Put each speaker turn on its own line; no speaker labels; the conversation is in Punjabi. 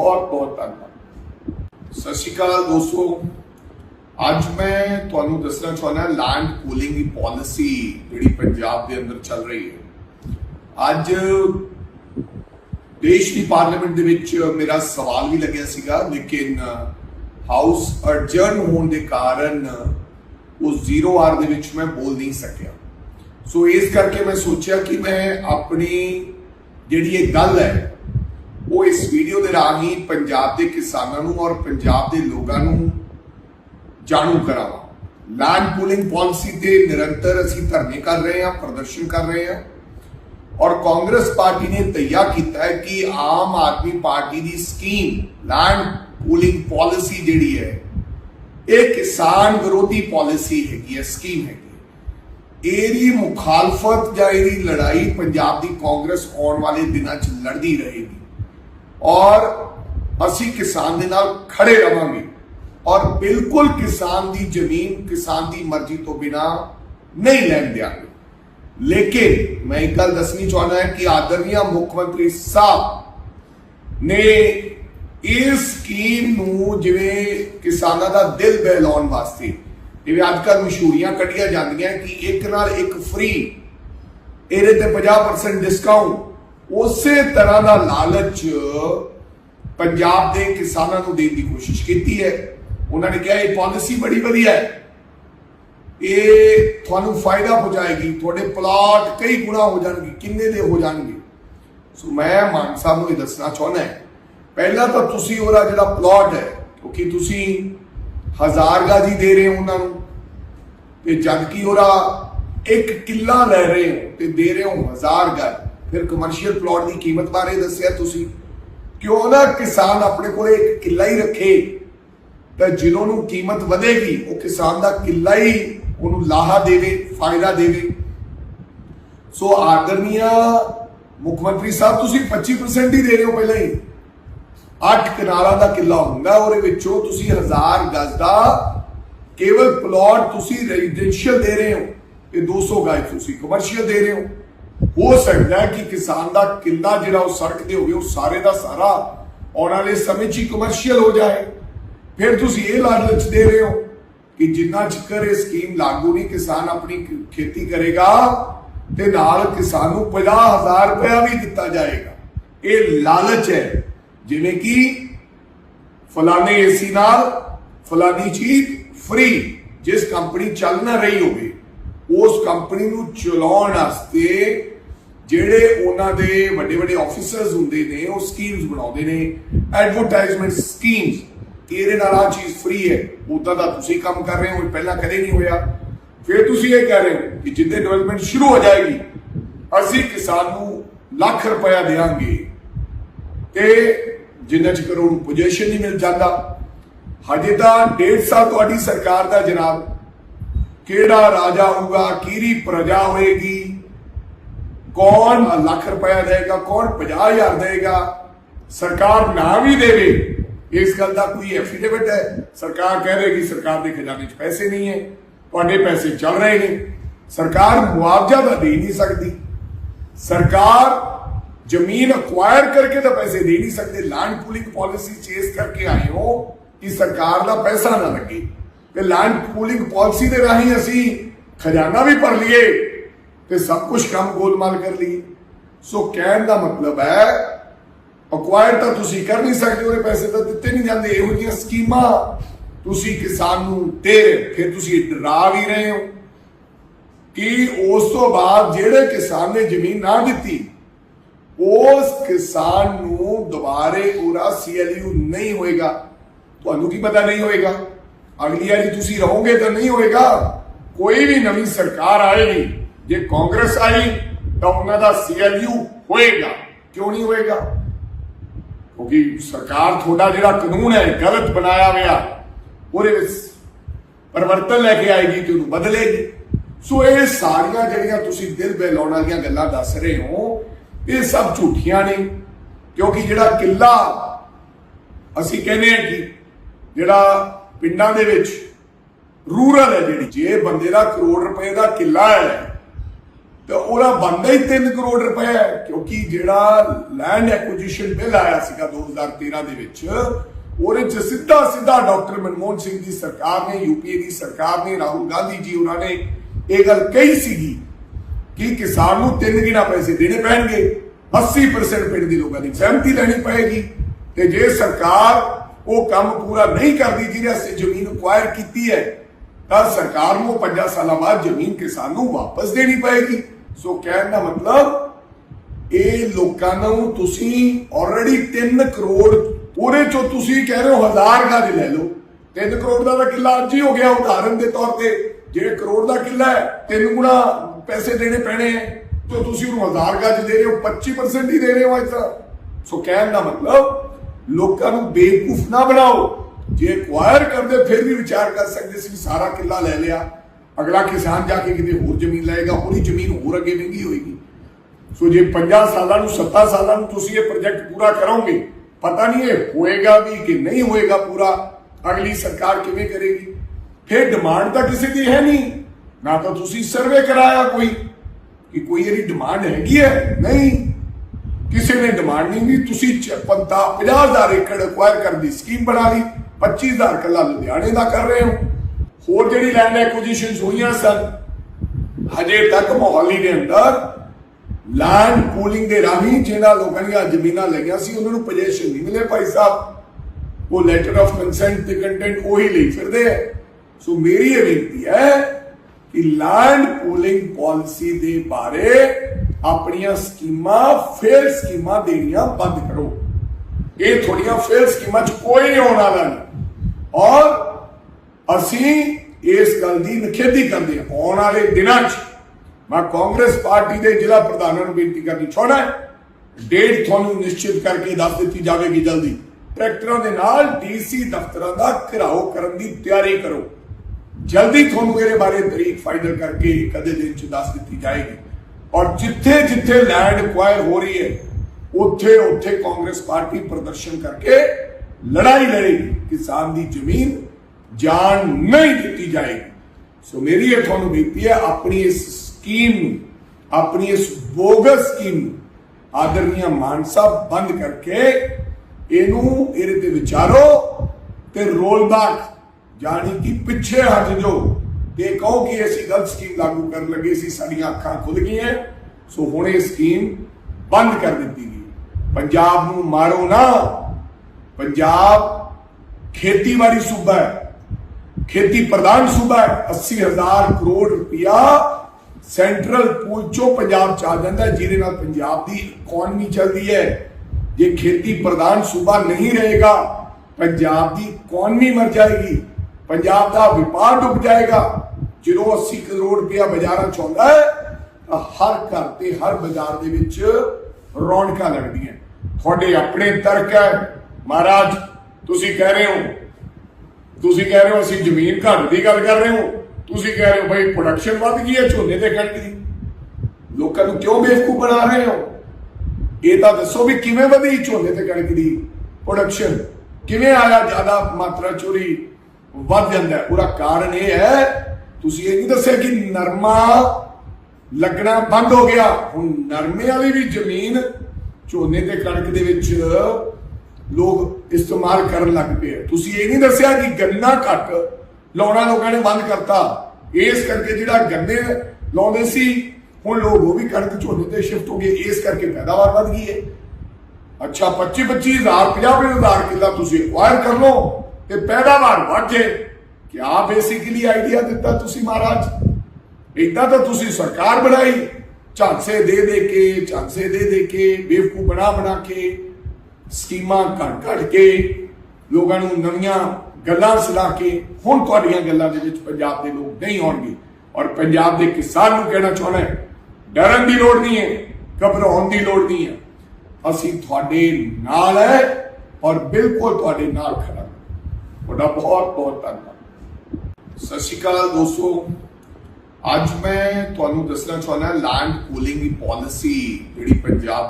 ਬਹੁਤ ਬਹੁਤ ਧੰਨਵਾਦ। ਸਤਿ ਸ਼੍ਰੀ ਅਕਾਲ ਦੋਸਤੋ। ਅੱਜ ਮੈਂ ਤੁਹਾਨੂੰ ਦੱਸਣਾ ਚਾਹੁੰਦਾ ਲੈਂਡ ਪੂਲਿੰਗ ਦੀ ਪਾਲਿਸੀ ਜਿਹੜੀ ਪੰਜਾਬ ਦੇ ਅੰਦਰ ਚੱਲ ਰਹੀ ਹੈ। ਅੱਜ ਦੇਸ਼ ਦੀ ਪਾਰਲੀਮੈਂਟ ਦੇ ਵਿੱਚ ਮੇਰਾ ਸਵਾਲ ਵੀ ਲੱਗਿਆ ਸੀਗਾ, ਲੇਕਿਨ ਹਾਊਸ ਅਰਜਨ ਹੋਣ ਦੇ ਕਾਰਨ ਉਸ ਜ਼ੀਰੋ ਆਰ ਦੇ ਵਿੱਚ ਮੈਂ ਬੋਲ ਨਹੀਂ ਸਕਿਆ। ਸੋ ਇਸ ਕਰਕੇ ਮੈਂ ਸੋਚਿਆ ਕਿ ਮੈਂ ਆਪਣੀ ਜਿਹੜੀ ਇਹ ਗੱਲ ਹੈ ਉਹ ਇਸ ਵੀਡੀਓ ਦੇ ਰਾਹੀਂ ਪੰਜਾਬ ਦੇ ਕਿਸਾਨਾਂ ਨੂੰ ਔਰ ਪੰਜਾਬ ਦੇ ਲੋਕਾਂ ਨੂੰ ਜਾਣੂ ਕਰਾਵਾਂ ਲੈਂਡ ਪੂਲਿੰਗ ਪਾਲਿਸੀ ਤੇ ਨਿਰੰਤਰ ਅਸੀਂ ਧਰਨੇ ਕਰ ਰਹੇ ਹਾਂ, ਪ੍ਰਦਰਸ਼ਨ ਕਰ ਰਹੇ ਹਾਂ ਔਰ ਕਾਂਗਰਸ ਪਾਰਟੀ ਨੇ ਤੈਯਾ ਕੀਤਾ ਹੈ ਕਿ ਆਮ ਆਦਮੀ ਪਾਰਟੀ ਦੀ ਸਕੀਮ ਲੈਂਡ ਪੂਲਿੰਗ ਪਾਲਿਸੀ ਜਿਹੜੀ ਹੈ, ਇਹ ਕਿਸਾਨ ਵਿਰੋਧੀ ਪਾਲਿਸੀ ਹੈਗੀ ਹੈ ਸਕੀਮ ਹੈਗੀ ਹੈ। ਇਹਦੀ ਮੁਖਾਲਫਤ ਜਾਂ ਇਹਦੀ ਲੜਾਈ ਪੰਜਾਬ ਦੀ ਕਾਂਗਰਸ ਆਉਣ ਵਾਲੇ ਦਿਨਾਂ 'ਚ ਲੜਦੀ ਰਹੇਗੀ ਔਰ ਅਸੀਂ ਕਿਸਾਨ ਦੇ ਨਾਲ ਖੜੇ ਰਵਾਂਗੇ। ਔਰ ਬਿਲਕੁਲ ਕਿਸਾਨ ਦੀ ਜ਼ਮੀਨ, ਕਿਸਾਨ ਦੀ ਮਰਜ਼ੀ ਤੋਂ ਬਿਨਾ ਨਹੀਂ ਲੈਣ ਦਿਆਂਗੇ। ਲੇਕਿਨ ਮੈਂ ਇੱਕ ਗੱਲ ਦੱਸਣੀ ਚਾਹੁੰਦਾ ਹਾਂ ਕਿ ਆਦਰਨੀय ਮੁੱਖ ਮੰਤਰੀ ਸਾਹਿਬ ਨੇ ਇਸ ਸਕੀਮ ਨੂੰ ਜਿਵੇਂ ਕਿਸਾਨਾਂ ਦਾ ਦਿਲ ਬਹਿਲਾਉਣ ਵਾਸਤੇ, ਜਿਵੇਂ ਅੱਜ ਕੱਲ੍ਹ ਮਸ਼ਹੂਰੀਆਂ ਕੱਢੀਆਂ ਜਾਂਦੀਆਂ ਕਿ ਇੱਕ ਨਾਲ ਇੱਕ ਫ੍ਰੀ ਇਹਦੇ ਤੇ 50% ਡਿਸਕਾਊਂਟ ਉਸੇ ਤਰ੍ਹਾਂ ਦਾ ਲਾਲਚ ਪੰਜਾਬ ਦੇ ਕਿਸਾਨਾਂ ਨੂੰ ਦੇਣ ਦੀ ਕੋਸ਼ਿਸ਼ ਕੀਤੀ ਹੈ। ਉਹਨਾਂ ਨੇ ਕਿਹਾ, ਇਹ ਪਾਲਿਸੀ ਬੜੀ ਵਧੀਆ ਹੈ। ਇਹ ਤੁਹਾਨੂੰ ਫਾਇਦਾ ਪਹੁੰਚਾਏਗੀ। ਤੁਹਾਡੇ ਪਲਾਟ ਕਈ ਗੁਣਾ ਹੋ ਜਾਣਗੇ, ਕਿੰਨੇ ਦੇ ਹੋ ਜਾਣਗੇ? ਸੋ ਮੈਂ ਮਾਨ ਸਾਹਿਬ ਨੂੰ ਇਹ ਦੱਸਣਾ ਚਾਹੁੰਦਾ ਹਾਂ। ਪਹਿਲਾਂ ਤਾਂ ਤੁਸੀਂ ਉਹਦਾ ਜਿਹੜਾ ਪਲਾਟ ਹੈ, ਕਿਉਂਕਿ ਤੁਸੀਂ ਹਜ਼ਾਰ ਗਾਜੀ ਦੇ ਰਹੇ ਹੋ ਉਹਨਾਂ ਨੂੰ, ਤੇ ਜਦ ਕਿ ਉਹਦਾ ਇੱਕ ਕਿੱਲਾ ਲੈ ਰਹੇ ਹੋ, ਤੇ ਦੇ ਰਹੇ ਹੋ ਹਜ਼ਾਰ ਗਜ ਫਿਰ ਕਮਰਸ਼ੀਅਲ ਪਲਾਟ ਦੀ ਕੀਮਤ ਬਾਰੇ ਦੱਸਿਆ ਤੁਸੀਂ। ਕਿਉਂ ਨਾ ਕਿਸਾਨ ਆਪਣੇ ਕੋਲੇ ਇੱਕ ਕਿੱਲਾ ਹੀ ਰੱਖੇ, ਤਾਂ ਜਿਹਨਾਂ ਨੂੰ ਕੀਮਤ ਵਧੇਗੀ, ਉਹ ਕਿਸਾਨ ਦਾ ਕਿੱਲਾ ਹੀ ਉਹਨੂੰ ਲਾਹਾ ਦੇਵੇ, ਫਾਇਦਾ ਦੇਵੇ। ਸੋ ਆਦਰਨੀय ਮੁੱਖ ਮੰਤਰੀ ਸਾਹਿਬ, ਤੁਸੀਂ 25% ਹੀ ਦੇ ਰਹੇ ਹੋ ਪਹਿਲਾਂ ਹੀ। 8 ਕਨਾਲਾਂ ਦਾ ਕਿੱਲਾ ਹੁੰਦਾ ਉਹਦੇ ਵਿੱਚੋਂ ਤੁਸੀਂ 1000 ਗਜ਼ ਦਾ, ਕੇਵਲ ਪਲਾਟ ਤੁਸੀਂ ਰੈਜ਼ੀਡੈਂਸ਼ੀਅਲ ਦੇ ਰਹੇ ਹੋ। ਤੇ 200 ਗਜ਼ ਤੁਸੀਂ ਕਮਰਸ਼ੀਅਲ ਦੇ ਰਹੇ ਹੋ। ਹੋ ਸਕਦਾ ਕਿ ਕਿਸਾਨ ਦਾ ਕਿੱਲਾ ਜਿਹੜਾ ਉਹ ਸੜਕ ਤੇ ਹੋਵੇ, ਉਹ ਸਾਰੇ ਦਾ ਸਾਰਾ ਆਉਣ ਵਾਲੇ ਸਮੇਂ 'ਚ ਹੀ ਕਮਰਸ਼ੀਅਲ ਹੋ ਜਾਏ। ਫਿਰ ਤੁਸੀਂ ਇਹ ਲਾਲਚ ਦੇ ਰਹੇ ਹੋ ਕਿ ਜਿੰਨਾ ਚਿਰ ਇਹ ਸਕੀਮ ਲਾਗੂ ਨਹੀਂ, ਕਿਸਾਨ ਆਪਣੀ ਖੇਤੀ ਕਰੇਗਾ ਤੇ ਨਾਲ ਕਿਸਾਨ ਨੂੰ 50000 ਰੁਪਇਆ ਵੀ ਦਿੱਤਾ ਜਾਏਗਾ। ਇਹ ਲਾਲਚ ਹੈ। ਜਿਵੇਂ ਕਿ ਫਲਾਣੇ ਏਸੀ ਨਾਲ ਫਲਾਣੀ ਚੀਜ਼ ਫ੍ਰੀ ਜਿਸ ਕੰਪਨੀ ਚੱਲ ਨਾ ਰਹੀ ਹੋਵੇ, ਉਸ ਕੰਪਨੀ ਨੂੰ ਚਲਾਉਣ ਵਾਸਤੇ ਜਿਹੜੇ ਉਹਨਾਂ ਦੇ ਵੱਡੇ ਵੱਡੇ ਆਫੀਸਰਸ ਹੁੰਦੇ ਨੇ, ਉਹ ਸਕੀਮਸ ਬਣਾਉਂਦੇ ਨੇ ਐਡਵਰਟਾਈਜ਼ਮੈਂਟ ਸਕੀਮਸ ਇਹਦੇ ਨਾਲ ਆ ਚੀਜ਼ ਫ੍ਰੀ ਹੈ। ਉਦਾਂ ਦਾ ਤੁਸੀਂ ਕੰਮ ਕਰ ਰਹੇ ਹੋ ਪਹਿਲਾਂ ਕਦੇ ਨਹੀਂ ਹੋਇਆ। ਫਿਰ ਤੁਸੀਂ ਇਹ ਕਹਿ ਰਹੇ ਹੋ ਕਿ ਜਿੱਦੇ ਡਿਵੈਲਪਮੈਂਟ ਸ਼ੁਰੂ ਹੋ ਜਾਏਗੀ, ਅਸੀਂ ਕਿਸਾਨ ਨੂੰ ਲੱਖ ਰੁਪਇਆ ਦੇਵਾਂਗੇ। ਤੇ ਜਿੰਨਾ ਚਿਰ ਉਹਨੂੰ ਪੋਜੀਸ਼ਨ ਨਹੀਂ ਮਿਲ ਜਾਂਦਾ, ਹਜੇ ਤਾਂ ਡੇਢ ਸਾਲ ਤੁਹਾਡੀ ਸਰਕਾਰ ਦਾ ਜਨਾਬ। ਕਿਹੜਾ ਰਾਜਾ ਹੋਊਗਾ ਕਿਹੜੀ ਪ੍ਰਜਾ ਹੋਏਗੀ? ਕੌਣ ਲੱਖ ਰੁਪਇਆ ਦੇਗਾ ਕੌਣ 50000 ਦੇਗਾ ਸਰਕਾਰ ਨਾ ਵੀ ਦੇਵੇ। ਇਸ ਗੱਲ ਦਾ ਕੋਈ ਐਫੀਡੇਵਿਟ ਹੈ। ਸਰਕਾਰ ਕਹਿ ਰਹੀ ਕਿ ਸਰਕਾਰ ਦੇ ਖਜ਼ਾਨੇ 'ਚ ਪੈਸੇ ਨਹੀਂ ਹੈ। ਤੁਹਾਡੇ ਪੈਸੇ ਚੱਲ ਰਹੇ ਨੇ। ਸਰਕਾਰ ਮੁਆਵਜ਼ਾ ਤਾਂ ਦੇ ਨਹੀਂ ਸਕਦੀ। ਸਰਕਾਰ ਜ਼ਮੀਨ ਅਕਵਾਇਰ ਕਰਕੇ ਤਾਂ ਪੈਸੇ ਦੇ ਨਹੀਂ ਸਕਦੇ। ਲੈਂਡ ਪੂਲਿੰਗ ਪਾਲਿਸੀ ਚੇਸ ਕਰਕੇ ਆਏ ਹੋ ਕਿ ਸਰਕਾਰ ਦਾ ਪੈਸਾ ਨਾ ਲੱਗੇ। ਤੇ ਲੈਂਡ ਪੂਲਿੰਗ ਪਾਲਿਸੀ ਦੇ ਰਾਹੀਂ ਅਸੀਂ ਖਜ਼ਾਨਾ ਵੀ ਭਰ ਲਈਏ। ਤੇ ਸਭ ਕੁਝ ਕੰਮ ਗੋਲਮਾਲ ਕਰ ਲਈਏ। ਸੋ ਕਹਿਣ ਦਾ ਮਤਲਬ ਹੈ ਅਕਵਾਇਰ ਤਾਂ ਤੁਸੀਂ ਕਰ ਨਹੀਂ ਸਕਦੇ, ਉਹਦੇ ਪੈਸੇ ਤਾਂ ਦਿੱਤੇ ਨਹੀਂ ਜਾਂਦੇ। ਇਹੋ ਜਿਹੀਆਂ ਸਕੀਮਾਂ ਤੁਸੀਂ ਕਿਸਾਨ ਨੂੰ ਦੇ ਫਿਰ ਤੁਸੀਂ ਡਰਾ ਵੀ ਰਹੇ ਹੋ ਕਿ ਉਸ ਤੋਂ ਬਾਅਦ ਜਿਹੜੇ ਕਿਸਾਨ ਨੇ ਜ਼ਮੀਨ ਨਾ ਦਿੱਤੀ, ਉਸ ਕਿਸਾਨ ਨੂੰ ਦੁਬਾਰੇ ਉਹਦਾ ਸੀਐਲਯੂ ਨਹੀਂ ਹੋਏਗਾ। ਤੁਹਾਨੂੰ ਕੀ ਪਤਾ ਨਹੀਂ ਹੋਏਗਾ? ਅਗਲੀ ਵਾਰੀ ਤੁਸੀਂ ਰਹੋਗੇ ਤਾਂ ਨਹੀਂ ਹੋਏਗਾ। ਕੋਈ ਵੀ ਨਵੀਂ ਸਰਕਾਰ ਆਏਗੀ ਜੇ ਕਾਂਗਰਸ ਆਈ ਤਾਂ ਉਹਨਾਂ ਦਾ ਸੀਐਲਯੂ ਹੋਏਗਾ। ਕਿਉਂ ਨਹੀਂ ਹੋਏਗਾ? ਕਿਉਂਕਿ ਸਰਕਾਰ ਤੁਹਾਡਾ ਜਿਹੜਾ ਕਾਨੂੰਨ ਹੈ, ਗਲਤ ਬਣਾਇਆ ਹੋਇਆ, ਉਹਦੇ ਵਿੱਚ ਪਰਿਵਰਤਨ ਲੈ ਕੇ ਆਏਗੀ ਤੇ ਉਹਨੂੰ ਬਦਲੇਗੀ। ਸੋ ਇਹ ਸਾਰੀਆਂ ਜਿਹੜੀਆਂ ਤੁਸੀਂ ਦਿਲ ਬਹਿਲਾਉਣ ਵਾਲੀਆਂ ਗੱਲਾਂ ਦੱਸ ਰਹੇ ਹੋ, ਇਹ ਸਭ ਝੂਠੀਆਂ ਨੇ। ਕਿਉਂਕਿ ਜਿਹੜਾ ਕਿੱਲਾ ਅਸੀਂ ਕਹਿੰਦੇ ਹਾਂ ਕਿ ਜਿਹੜਾ ਪਿੰਡਾਂ ਦੇ ਵਿੱਚ ਰੂਰਲ ਹੈ, ਜਿਹੜੀ ਜੇ ਬੰਦੇ ਦਾ ਕਰੋੜ ਰੁਪਏ ਦਾ ਕਿੱਲਾ ਹੈ ਤੇ ਉਹਦਾ ਬਣਦਾ ਹੀ 3 ਕਰੋੜ ਰੁਪਏ, ਕਿਉਂਕਿ ਜਿਹੜਾ ਲੈਂਡ ਐਕੁਜੀਸ਼ਨ ਬਿੱਲ ਆਇਆ ਸੀਗਾ 2013 ਦੇ ਵਿੱਚ, ਉਹਦੇ ਚ ਸਿੱਧਾ ਸਿੱਧਾ ਡਾਕਟਰ ਮਨਮੋਹਨ ਸਿੰਘ ਦੀ ਸਰਕਾਰ ਨੇ ਯੂਪੀਏ ਦੀ ਸਰਕਾਰ ਨੇ, ਰਾਹੁਲ ਗਾਂਧੀ ਜੀ ਉਹਨਾਂ ਨੇ ਇਹ ਗੱਲ ਕਹੀ ਸੀਗੀ ਕਿ ਕਿਸਾਨ ਨੂੰ ਤਿੰਨ ਗਿਣਾ ਪੈਸੇ ਦੇਣੇ ਪੈਣਗੇ 80% ਪਿੰਡ ਦੇ ਲੋਕਾਂ ਦੀ ਸਹਿਮਤੀ ਲੈਣੀ ਪਏਗੀ। ਤੇ ਜੇ ਸਰਕਾਰ ਉਹ ਕੰਮ ਪੂਰਾ ਨਹੀਂ ਕਰਦੀ ਜਿਹਦੇ ਅਸੀਂ ਜ਼ਮੀਨ ਅਕਵਾਇਰ ਕੀਤੀ ਹੈ, ਤਾਂ ਸਰਕਾਰ ਨੂੰ 5 ਸਾਲਾਂ ਬਾਅਦ ਜ਼ਮੀਨ ਕਿਸਾਨ ਨੂੰ ਵਾਪਸ ਦੇਣੀ ਪਏਗੀ। ਸੋ ਕਹਿਣ ਦਾ ਮਤਲਬ, ਇਹ ਲੋਕਾਂ ਨੂੰ ਤੁਸੀਂ ਆਲਰੇਡੀ 3 ਕਰੋੜ ਉਹਦੇ ਚੋਂ ਤੁਸੀਂ ਕਹਿ ਰਹੇ ਹੋ ਹਜ਼ਾਰ ਗਜ ਲੈ ਲਓ। 3 ਕਰੋੜ ਦਾ ਤਾਂ ਕਿੱਲਾ ਅੱਜ ਹੀ ਹੋ ਗਿਆ ਉਦਾਹਰਨ ਦੇ ਤੌਰ ਤੇ। ਜੇ ਕਰੋੜ ਦਾ ਕਿੱਲਾ ਹੈ, ਤਿੰਨ ਗੁਣਾ ਪੈਸੇ ਦੇਣੇ ਪੈਣੇ ਹੈ ਤੇ ਤੁਸੀਂ ਉਹਨੂੰ ਹਜ਼ਾਰ ਗਜ ਦੇ ਰਹੇ ਹੋ 25% ਹੀ ਦੇ ਰਹੇ ਹੋ ਅੱਜ ਤਾਂ। ਸੋ ਕਹਿਣ ਦਾ ਮਤਲਬ, ਲੋਕਾਂ ਨੂੰ ਬੇਵਕੂਫ ਨਾ ਬਣਾਓ। ਜੇ ਐਕਵਾਇਰ ਕਰਦੇ, ਫਿਰ ਵੀ ਵਿਚਾਰ ਕਰ ਸਕਦੇ ਸੀ ਵੀ ਸਾਰਾ ਕਿੱਲਾ ਲੈ ਲਿਆ। ਅਗਲਾ ਕਿਸਾਨ ਜਾ ਕੇ ਕਿਤੇ ਹੋਰ ਜ਼ਮੀਨ ਲਏਗਾ, ਉਹਦੀ ਜ਼ਮੀਨ ਹੋਰ ਅੱਗੇ ਮਹਿੰਗੀ ਹੋਏਗੀ। ਸੋ ਜੇ 50 ਸਾਲਾਂ ਨੂੰ 70 ਸਾਲਾਂ ਨੂੰ ਤੁਸੀਂ ਇਹ ਪ੍ਰੋਜੈਕਟ ਪੂਰਾ ਕਰੋਗੇ, ਪਤਾ ਨਹੀਂ ਇਹ ਹੋਏਗਾ ਵੀ ਕਿ ਨਹੀਂ ਹੋਏਗਾ ਪੂਰਾ, ਅਗਲੀ ਸਰਕਾਰ ਕਿਵੇਂ ਕਰੇਗੀ? ਫਿਰ ਡਿਮਾਂਡ ਤਾਂ ਕਿਸੇ ਦੀ ਹੈ ਨਹੀਂ। ਨਾ ਤਾਂ ਤੁਸੀਂ ਸਰਵੇ ਕਰਾਇਆ ਕੋਈ, ਕਿ ਕੋਈ ਇਹਦੀ ਡਿਮਾਂਡ ਹੈਗੀ ਹੈ? ਨਹੀਂ। ਕਿਸੇ ਨੇ ਡਿਮਾਂਡ ਨਹੀਂ ਦੀ ਤੁਸੀਂ 50 50000 ਏਕੜ ਅਕਵਾਇਰ ਕਰਨ ਦੀ ਸਕੀਮ ਬਣਾ ਲਈ 25000 ਕੱਲਾ ਲੁਧਿਆਣੇ ਦਾ ਕਰ ਰਹੇ ਹੋ। ਹੋਰ ਜਿਹੜੀ ਲੈਂਡ ਐਕੁਜੀਸ਼ਨਸ ਹੋਈਆਂ ਸਨ, ਹਜੇ ਤੱਕ ਮੋਹਾਲੀ ਦੇ ਅੰਦਰ ਲੈਂਡ ਪੂਲਿੰਗ ਦੇ ਰਾਹੀਂ ਜਿਹੜਾ ਲੋਕਾਂ ਦੀਆਂ ਜ਼ਮੀਨਾਂ ਲਈਆਂ ਸੀ, ਉਹਨਾਂ ਨੂੰ ਪੋਜੀਸ਼ਨ ਨਹੀਂ ਮਿਲੇ ਭਾਈ ਸਾਹਿਬ। ਉਹ ਲੈਟਰ ਆਫ ਕੰਸੈਂਟ ਤੇ ਕੰਟੈਂਟ ਉਹੀ ਲਈ ਫਿਰਦੇ ਹੈ ਸੋ ਮੇਰੀ ਇਹ ਬੇਨਤੀ ਹੈ ਕਿ ਲੈਂਡ ਪੂਲਿੰਗ ਪਾਲਿਸੀ ਦੇ ਬਾਰੇ ਆਪਣੀਆਂ ਸਕੀਮਾਂ ਫੇਲ ਸਕੀਮਾਂ ਦੇਣੀਆਂ ਬੰਦ ਕਰੋ। ਇਹ ਤੁਹਾਡੀਆਂ ਫੇਲ ਸਕੀਮਾਂ 'ਚ ਕੋਈ ਨਹੀਂ ਆਉਣ ਵਾਲਾ ਨਹੀਂ। ਔਰ ਅਸੀਂ ਇਸ ਗੱਲ ਦੀ ਨਿਖੇਧੀ ਕਰਦੇ ਹਾਂ। ਆਉਣ ਵਾਲੇ ਦਿਨਾਂ 'ਚ ਮੈਂ ਕਾਂਗਰਸ ਪਾਰਟੀ ਦੇ ਜ਼ਿਲ੍ਹਾ ਪ੍ਰਧਾਨਾਂ ਨੂੰ ਬੇਨਤੀ ਕਰਨੀ ਚਾਹੁੰਦਾ ਡੇਟ ਤੁਹਾਨੂੰ ਨਿਸ਼ਚਿਤ ਕਰਕੇ ਦੱਸ ਦਿੱਤੀ ਜਾਵੇਗੀ ਜਲਦੀ। ਟਰੈਕਟਰਾਂ ਦੇ ਨਾਲ ਡੀਸੀ ਦਫ਼ਤਰਾਂ ਦਾ ਘਿਰਾਓ ਕਰਨ ਦੀ ਤਿਆਰੀ ਕਰੋ। ਜਲਦੀ ਤੁਹਾਨੂੰ ਇਹਦੇ ਬਾਰੇ ਤਰੀਕ ਫਾਈਨਲ ਕਰਕੇ ਕਦੇ ਦਿਨ ਚ ਦੱਸ ਦਿੱਤੀ ਜਾਏਗੀ। ਔਰ ਜਿੱਥੇ ਜਿੱਥੇ ਲੈਂਡ ਐਕਵਾਇਰ ਹੋ ਰਹੀ ਹੈ, ਉੱਥੇ ਉੱਥੇ ਕਾਂਗਰਸ ਪਾਰਟੀ ਪ੍ਰਦਰਸ਼ਨ ਕਰਕੇ ਲੜਾਈ ਲੜੇਗੀ। ਕਿਸਾਨ ਦੀ ਜ਼ਮੀਨ ਜਾਣ ਨਹੀਂ ਦਿੱਤੀ ਜਾਏਗੀ। ਸੋ ਮੇਰੀ ਇਹ ਤੁਹਾਨੂੰ ਬੇਨਤੀ ਹੈ, ਆਪਣੀ ਇਸ ਸਕੀਮ ਨੂੰ, ਆਪਣੀ ਇਸ ਬੋਗਸ ਸਕੀਮ ਨੂੰ ਆਦਰਨੀय ਮਾਨ ਸਾਹਿਬ ਬੰਦ ਕਰਕੇ ਇਹਨੂੰ ਇਹਦੇ ਤੇ ਵਿਚਾਰੋ ਤੇ ਰੋਲ ਬੈਕ ਜਾਣੀ ਕਿ ਪਿੱਛੇ ਹਟ ਜਾਓ ਤੇ ਕਹੋ ਕਿ ਅਸੀਂ ਗਲਤ ਸਕੀਮ ਲਾਗੂ ਕਰਨ ਲੱਗੇ ਸੀ, ਸਾਡੀਆਂ ਅੱਖਾਂ ਖੁੱਲ ਗਈਆਂ। ਸੋ ਹੁਣ ਇਹ ਸਕੀਮ ਬੰਦ ਕਰ ਦਿੱਤੀ ਗਈ। ਪੰਜਾਬ ਨੂੰ ਮਾਰੋ ਨਾ। ਪੰਜਾਬ ਖੇਤੀਬਾੜੀ ਸੂਬਾ ਹੈ। ਖੇਤੀ ਪ੍ਰਧਾਨ ਸੂਬਾ ਹੈ 80000 ਕਰੋੜ ਰੁਪਇਆ ਸੈਂਟਰਲ ਪੂਲ ਚੋਂ ਪੰਜਾਬ ਚ ਆ ਜਾਂਦਾ ਜਿਹਦੇ ਨਾਲ ਪੰਜਾਬ ਦੀ ਇਕਨੋਮੀ ਚੱਲਦੀ ਹੈ। ਜੇ ਖੇਤੀ ਪ੍ਰਧਾਨ ਸੂਬਾ ਨਹੀਂ ਰਹੇਗਾ, ਪੰਜਾਬ ਦੀ ਇਕਨੋਮੀ ਮਰ ਜਾਏਗੀ, ਪੰਜਾਬ ਦਾ ਵਪਾਰ ਡੁੱਬ ਜਾਏਗਾ। ਜਦੋਂ 80 ਕਰੋੜ ਰੁਪਇਆ ਬਾਜ਼ਾਰਾਂ ਚ ਆਉਂਦਾ ਹੈ, ਤਾਂ ਹਰ ਘਰ ਤੇ ਹਰ ਬਾਜ਼ਾਰ ਦੇ ਵਿੱਚ ਰੌਣਕਾਂ ਲੱਗਦੀਆਂ। ਤੁਹਾਡੇ ਆਪਣੇ ਤਰਕ ਹੈ। ਮਹਾਰਾਜ, ਤੁਸੀਂ ਕਹਿ ਰਹੇ ਹੋ ਤੁਸੀਂ ਕਹਿ ਰਹੇ ਹੋ ਅਸੀਂ ਜ਼ਮੀਨ ਘੱਟ ਦੀ ਗੱਲ ਕਰ ਰਹੇ ਹੋ? ਤੁਸੀਂ ਕਹਿ ਰਹੇ ਹੋ ਭਾਈ ਪ੍ਰੋਡਕਸ਼ਨ ਵੱਧ ਗਈ ਹੈ ਝੋਨੇ ਤੇ ਕਣਕ ਦੀ। ਲੋਕਾਂ ਨੂੰ ਕਿਉਂ ਬੇਵਕੂਫ ਬਣਾ ਰਹੇ ਹੋ? ਇਹ ਤਾਂ ਦੱਸੋ ਵੀ ਕਿਵੇਂ ਵਧੀ ਝੋਨੇ ਤੇ ਕਣਕ ਦੀ ਪ੍ਰੋਡਕਸ਼ਨ ਕਿਵੇਂ ਆਇਆ ਜ਼ਿਆਦਾ ਮਾਤਰਾ ਚੋਰੀ? ਵੱਧ ਜਾਂਦਾ ਉਹਦਾ ਕਾਰਨ ਇਹ ਹੈ, ਤੁਸੀਂ ਇਹ ਨਹੀਂ ਦੱਸਿਆ ਕਿ ਨਰਮਾ ਲੱਗਣਾ ਬੰਦ ਹੋ ਗਿਆ। ਹੁਣ ਨਰਮੇ ਵਾਲੀ ਵੀ ਜ਼ਮੀਨ ਝੋਨੇ ਤੇ ਕਣਕ ਦੇ ਵਿੱਚ ਲੋਕ ਇਸਤੇਮਾਲ ਕਰਨ ਲੱਗ ਪਏ ਆ। ਤੁਸੀਂ ਇਹ ਨਹੀਂ ਦੱਸਿਆ ਕਿ ਗੰਨਾ ਘੱਟ ਲਾਉਣਾ ਲੋਕਾਂ ਨੇ ਬੰਦ ਕਰਤਾ। ਇਸ ਕਰਕੇ ਜਿਹੜਾ ਗੰਨੇ ਲਾਉਂਦੇ ਸੀ, ਹੁਣ ਲੋਕ ਉਹ ਵੀ ਕਣਕ ਝੋਨੇ ਤੇ ਸ਼ਿਫਟ ਹੋ ਗਏ। ਇਸ ਕਰਕੇ ਪੈਦਾਵਾਰ ਵੱਧ ਗਈ ਹੈ। ਅੱਛਾ 25 25000 50 ਹਜ਼ਾਰ ਕਿੱਲਾ ਤੁਸੀਂ ਐਕਵਾਇਰ ਕਰ ਲਓ ਤੇ ਪੈਦਾਵਾਰ ਵੱਧ ਜੇ। ਕਿਆ ਬੇਸਿਕਲੀ ਆਈਡੀਆ ਦਿੱਤਾ ਤੁਸੀਂ ਮਹਾਰਾਜ। ਇਦਾਂ ਤਾਂ ਤੁਸੀਂ ਸਰਕਾਰ ਬਣਾਈ। ਝਾਂਸੇ ਦੇ ਦੇ ਕੇ, ਝਾਂਸੇ ਦੇ ਦੇ ਕੇ ਬੇਵਕੂ ਬਣਾ ਬਣਾ ਕੇ। ਸਕੀਮਾਂ ਘੜ ਘੜ ਕੇ ਲੋਕਾਂ ਨੂੰ ਨਵੀਆਂ ਗੱਲਾਂ ਸੁਣਾ ਕੇ ਹੁਣ ਤੁਹਾਡੀਆਂ ਗੱਲਾਂ ਦੇ ਵਿੱਚ ਪੰਜਾਬ ਦੇ ਲੋਕ ਨਹੀਂ ਆਉਣਗੇ। ਔਰ ਪੰਜਾਬ ਦੇ ਕਿਸਾਨ ਨੂੰ ਕਹਿਣਾ ਚਾਹੁੰਦਾ ਹੈ, ਡਰਨ ਦੀ ਲੋੜ ਨਹੀਂ ਹੈ, ਘਬਰਾਉਣ ਦੀ ਲੋੜ ਨਹੀਂ ਹੈ। ਅਸੀਂ ਤੁਹਾਡੇ ਨਾਲ ਹੈ ਔਰ ਬਿਲਕੁਲ ਤੁਹਾਡੇ ਨਾਲ ਖੜਾ ਤੁਹਾਡਾ ਬਹੁਤ ਬਹੁਤ ਧੰਨਵਾਦ। ਸਤਿ ਸ਼੍ਰੀ ਅਕਾਲ ਦੋਸਤੋ। ਅੱਜ ਮੈਂ ਤੁਹਾਨੂੰ ਦੱਸਣਾ ਚਾਹੁੰਦਾ ਲੈਂਡ ਪੂਲਿੰਗ ਦੀ ਪਾਲਿਸੀ ਜਿਹੜੀ ਪੰਜਾਬ